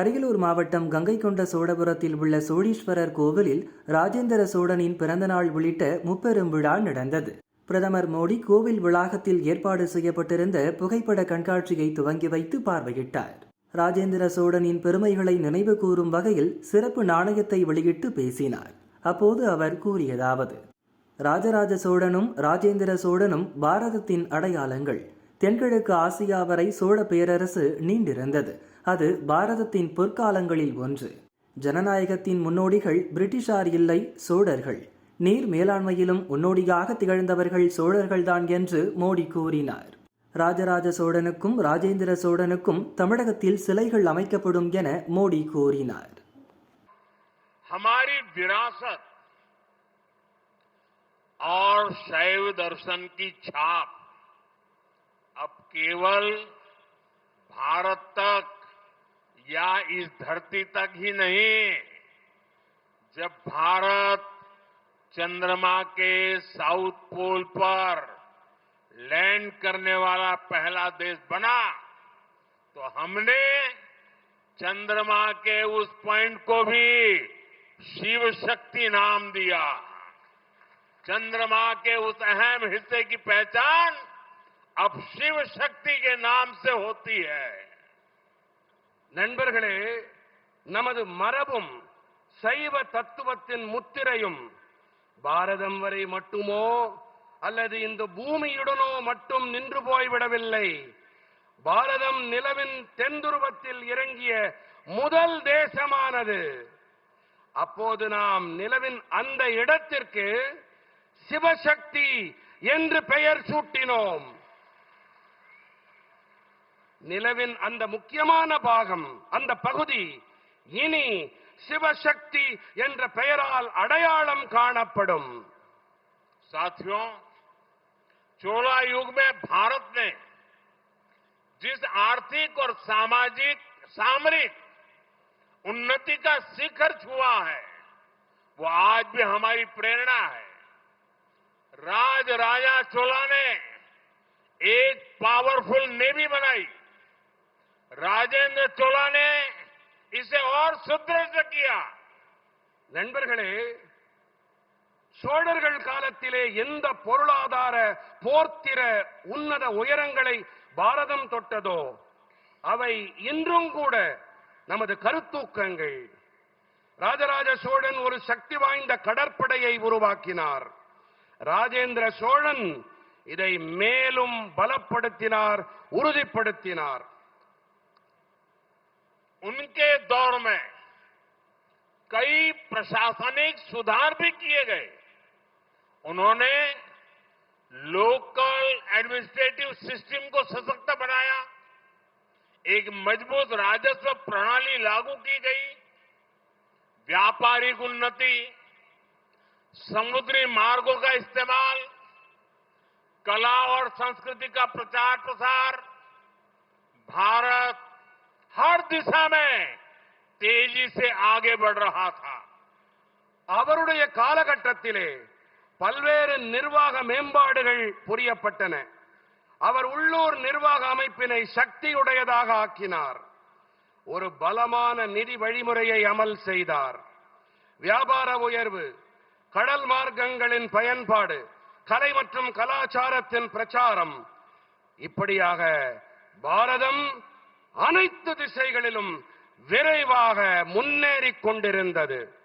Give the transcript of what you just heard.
அரியலூர் மாவட்டம் கங்கை கொண்ட சோழபுரத்தில் உள்ள சோழீஸ்வரர் கோவிலில் ராஜேந்திர சோழனின் பிறந்தநாள் உள்ளிட்ட முப்பெரும் விழா நடந்தது. பிரதமர் மோடி கோவில் வளாகத்தில் ஏற்பாடு செய்யப்பட்டிருந்த புகைப்பட கண்காட்சியை துவங்கி வைத்து பார்வையிட்டார். ராஜேந்திர சோழனின் பெருமைகளை நினைவு கூறும் வகையில் சிறப்பு நாணயத்தை வெளியிட்டு பேசினார். அப்போது அவர் கூறியதாவது ராஜராஜ சோழனும் ராஜேந்திர சோழனும் பாரதத்தின் அடையாளங்கள். தென்கிழக்கு ஆசியா வரை சோழ பேரரசு நீண்டிருந்தது அது பாரதத்தின் பொற்காலங்களில் ஒன்று ஜனநாயகத்தின் முன்னோடிகள் பிரிட்டிஷார் இல்லை சோழர்கள் நீர் மேலாண்மையிலும் முன்னோடியாக திகழ்ந்தவர்கள் சோழர்கள்தான் என்று மோடி கூறினார் ராஜராஜ சோழனுக்கும் ராஜேந்திர சோழனுக்கும் தமிழகத்தில் சிலைகள் அமைக்கப்படும் என மோடி கூறினார் हमारी विरासत और शैव दर्शन की छाप अब केवल भारत तक या इस धरती तक ही नहीं, जब भारत चंद्रमा के साउथ पोल पर लैंड करने वाला पहला देश बना तो हमने चंद्रमा के उस पॉइंट को भी शिव शक्ति नाम दिया। चंद्रमा के उस अहम हिस्से की पहचान अब शिव शक्ति के नाम से होती है நண்பர்களே நமது மரபும் சைவ தத்துவத்தின் முத்திரையும் பாரதம் வரை மட்டுமோ அல்லது இந்த பூமியுடனோ மட்டும் நின்று போய்விடவில்லை பாரதம் நிலவின் தென்துருவத்தில் இறங்கிய முதல் தேசமானது அப்போது நாம் நிலவின் அந்த இடத்திற்கு சிவசக்தி என்று பெயர் சூட்டினோம் நிலவின் அந்த முக்கியமான பாகம் அந்த பகுதி இனி சிவசக்தி என்ற பெயரால் அடையாளம் காணப்படும் साथियों चोला युग में भारत ने जिस आर्थिक और सामाजिक सामरिक उन्नति का शिखर छुआ है वो आज भी हमारी प्रेरणा है राज राजा चोला ने एक पावरफुल नेवी बनाई ராஜேந்திர சோழனே இசை ஓர் சுத்ரேஷ நண்பர்களே சோழர்கள் காலத்திலே எந்த பொருளாதார போர்த்திர உன்னத உயரங்களை பாரதம் தொட்டதோ அவை இன்றும் கூட நமது கருத்தூக்கங்கள். ராஜராஜ சோழன் ஒரு சக்தி வாய்ந்த கடற்படையை உருவாக்கினார். ராஜேந்திர சோழன் இதை மேலும் பலப்படுத்தினார் உறுதிப்படுத்தினார். उनके दौर में कई प्रशासनिक सुधार भी किए गए। उन्होंने लोकल एडमिनिस्ट्रेटिव सिस्टम को सशक्त बनाया, एक मज़बूत राजस्व प्रणाली लागू की गई, व्यापारिक उन्नति, समुद्री मार्गों का इस्तेमाल, कला और संस्कृति का प्रचार प्रसार, भारत हर दिशा में तेजी से आगे बढ़ रहा था அவருடைய காலகட்டத்திலே பல்வேறு நிர்வாக மேம்பாடுகள் புரியப்பட்டன அவர் உள்ளூர் நிர்வாக அமைப்பினை சக்தியுடையதாக ஆக்கினார் ஒரு பலமான நிதி வழிமுறையை அமல் செய்தார் வியாபார உயர்வு கடல் மார்க்கங்களின் பயன்பாடு கலை மற்றும் கலாச்சாரத்தின் பிரச்சாரம் இப்படியாக பாரதம் அனைத்து திசைகளிலும் விரைவாக முன்னேறிக் கொண்டிருந்தது.